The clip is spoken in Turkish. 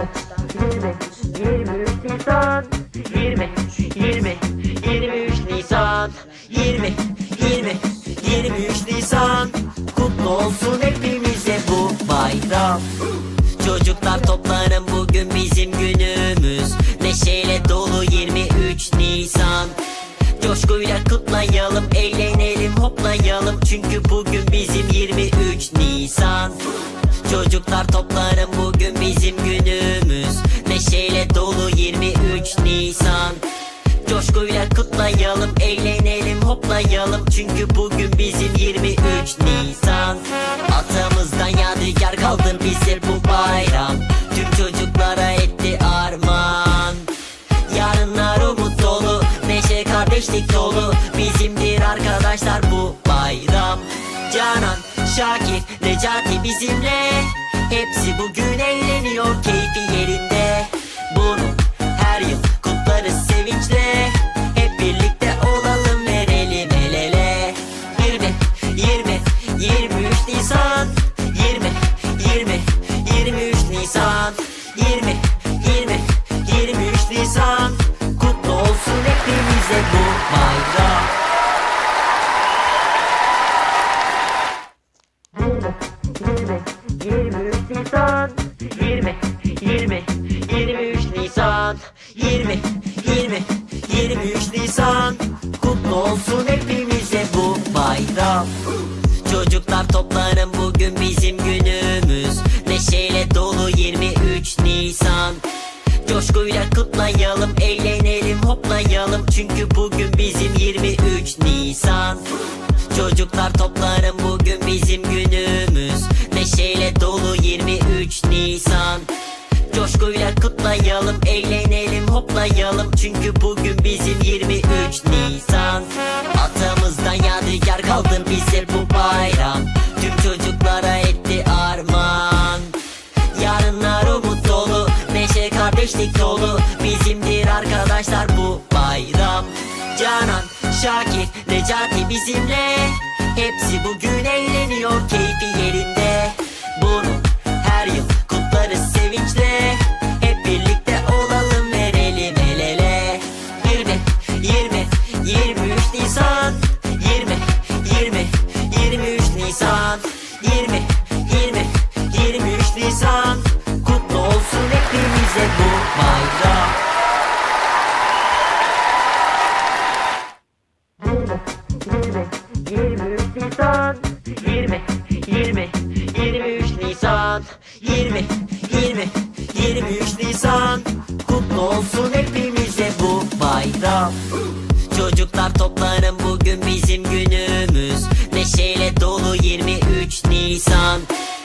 23 Nisan 20 20 23 Nisan 20 20 23 Nisan Kutlu olsun hepimize bu bayram. Çocuklar toplanın bugün bizim günümüz. Neşeyle dolu 23 Nisan. Coşkuyla kutlayalım, eğlenelim, hoplayalım. Çünkü bugün bizim 23 Nisan. Çocuklar toplanın bugün kutlayalım, eğlenelim, hoplayalım. Çünkü bugün bizim 23 Nisan. Atamızdan yadigar kaldı bize bu bayram. Tüm çocuklara etti armağan. Yarınlar umut dolu Neşe kardeşlik dolu. Bizimdir arkadaşlar bu bayram. Canan, Şakir, Necati bizimle. Hepsi bugün eğleniyor keyfi 23 Nisan. 20 20 23 Nisan. Kutlu olsun hepimize bu bayram. Çocuklar toplanın bugün bizim günümüz. Neşeyle dolu 23 Nisan. Coşkuyla kutlayalım, eğlenelim, hoplayalım. Çünkü bugün bizim 23 Nisan. Çocuklar toplanın bugün bizim günümüz. Neşeyle dolu 23 Nisan Coşkuyla kutlayalım, eğlenelim, hoplayalım. Çünkü bugün bizim 23 Nisan. Atamızdan yadigar kaldı bize bu bayram. Tüm çocuklara etti armağan. Yarınlar umut dolu Neşe kardeşlik dolu. Bizimdir arkadaşlar bu bayram. Canan, Şakir, Necati bizimle. Hepsi bugün olsun hepimize bu bayram. Çocuklar toplanın bugün bizim günümüz. Neşeyle dolu 23 Nisan.